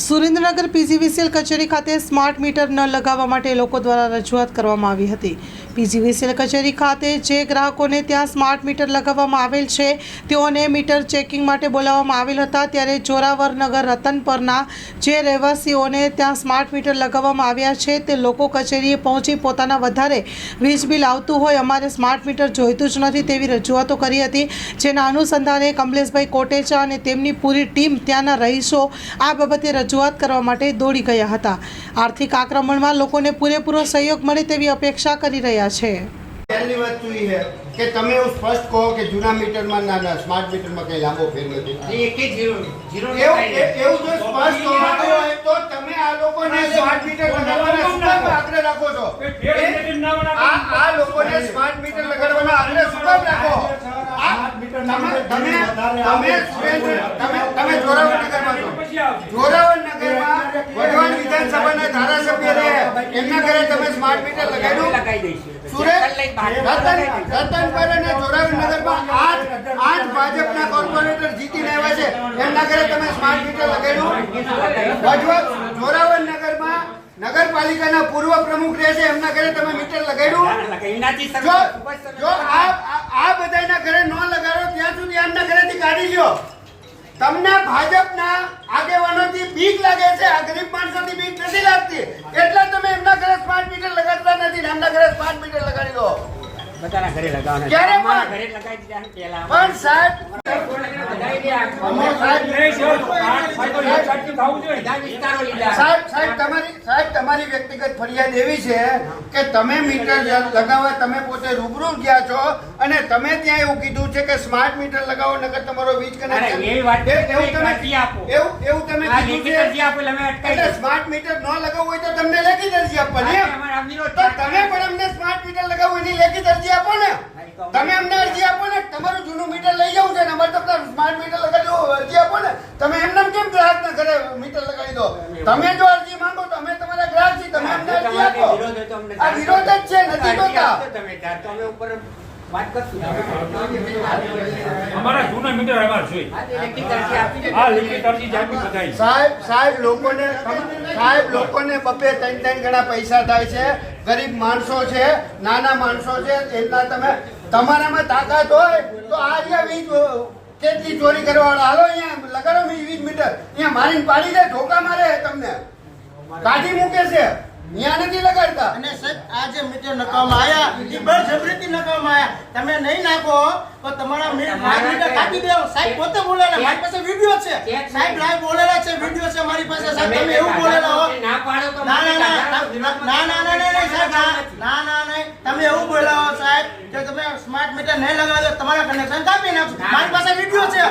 Surendranagar PGVCL કચેરી ખાતે smart meter ન લગાવવા માટે લોકો દ્વારા રજૂઆત કરવામાં આવી હતી. પીજીવીસીએલ કચેરી ખાતે જે ગ્રાહકોને ત્યાં સ્માર્ટ મીટર લગાવવામાં આવેલ છે, તેઓને મીટર ચેકિંગ માટે બોલાવવામાં આવેલ હતા. ત્યારે જોરાવરનગર રતનપરના જે રહેવાસીઓને ત્યાં સ્માર્ટ મીટર લગાવવામાં આવ્યા છે, તે લોકો કચેરીએ પહોંચી પોતાના વધારે વીજ બિલ આવતું હોય, અમારે સ્માર્ટ મીટર જોઈતું જ નથી તેવી રજૂઆતો કરી હતી. જેના અનુસંધાને કમલેશભાઈ કોટેચા અને તેમની પૂરી ટીમ ત્યાંના રહીશો આ બાબતે રજૂઆત કરવા માટે દોડી ગયા હતા. આર્થિક આક્રમણમાં લોકોને પૂરેપૂરો સહયોગ મળે તેવી અપેક્ષા કરી રહ્યા છે. પહેલી વસ્તુ એ છે કે તમે એવું સ્પષ્ટ કહો કે જૂના મીટરમાં ના ના સ્માર્ટ મીટરમાં કઈ લાંબો ફેર નથી. એક જ એવું એવું જો સ્પષ્ટ કહેવાનું હોય તો તમે આ લોકોને સ્માર્ટ મીટર લગાડવાના શું કામ આગ્રહ રાખો છો. આ આ લોકોને સ્માર્ટ મીટર લગાડવાના આગ્રહ શું કામ રાખો. વઢવાણ વિધાનસભાના ધારાસભ્ય રહે એમના ઘરે તમે સ્માર્ટ મીટર લગાડ્યું સુરેશ ચેક લઈને બહાર રતન રતનપર અને જોરાવરનગરમાં આઠ આઠ ભાજપના કોર્પોરેટર જીતીને આવ્યા છે. એમના ઘરે તમે સ્માર્ટ મીટર લગાડ્યું વઢવા જોરાવરનગરમાં નગરપાલિકાના પૂર્વ પ્રમુખ રહે છે. એમના ઘરે તમે મીટર લગાડ્યું જો આ ગરીબ માણસોની બીક નથી લાગતી એટલે તમે એમના ઘરે સ્માર્ટ મીટર લગાડતા નથી એમના ઘરે સ્માર્ટ મીટર લગાડી દો બધાના ઘરે લગાવવાના ક્યારે પણ? ઘરે લગાવી દીધા પણ સાહેબ સાહેબ સાહેબ તમારી વ્યક્તિગત ફરિયાદ એવી છે કે તમે મીટર લગાવવા તમે પોતે રૂબરૂ ગયા છો અને તમે ત્યાં એવું કીધું છે કે સ્માર્ટ મીટર લગાવો નકર તમારો વીજ કનેક્શન એવી વાત એવું તમે એવું એવું તમે કીધું છે એટલે. સ્માર્ટ મીટર ન લગાવવું હોય તો તમને લેખિત અરજી આપવાની તો તમે પણ અમને સ્માર્ટ મીટર લગાવવું એની લેખિત અરજી આપો ને. તમે અમને અરજી આપો ને તમારું જૂનું મીટર લઈ જવું છે ને અમારે તમને સ્માર્ટ મીટર લગાડવું અરજી આપો ને. તમે એમને કેમ ગ્રાહકના ઘરે મીટર લગાડી દો? તમે જો અરજી માંગો તો અમે તમારા ગ્રાહક છીએ તમે અમને અરજી આપો. વિરોધ હોય તો અમને આ વિરોધ જ છે નથી જોતા તમે ત્યારે તો અમે ઉપર અમારા જૂના મીટર અમારે જોઈએ હા, લેખિત અરજી આપી દેજો. આ લેખિત અરજી જ આપી બધાય. સાહેબ સાહેબ લોકોને સાહેબ લોકોને બબે ત્રણ ત્રણ ગણા પૈસા થાય છે. ગરીબ માણસો છે નાના માણસો છે એટલા તમે તમારામાં તાકાત હોય તો આ રહ્યા વીજ કેટલી ચોરી કરવાવાળા? હાલો અહીંયા લગાડો વીજ વીજ મીટર. અહીંયા મારીને પાડી દે ઢોકા મારે તમને. કાઢી મૂકે છે. અહીંયા નથી લગાડતા. અને સાહેબ આ જે મીટર નખાવવામાં આયા એ બળજબરીથી નખાવવામાં આયા. તમે નહીં નાખો તો તમારા મી- મીટર કાપી દેવો. સાહેબ પોતે બોલેલા. મારી પાસે વિડિયો છે. સાહેબ લાઈવ બોલેલા છે વિડિયો છે મારી પાસે. સાહેબ તમે એવું બોલેલા હો. ના પાડો તો ના ના ના ના ના ના ના ના સાહેબ ના ના ના નહીં. તમે એવું બોલ્યા હો સાહેબ કે તમે સ્માર્ટ મીટર નહીં લગાવો તમારા કનેક્શન કાપી નાખો મારી પાસે વિડિયો છે.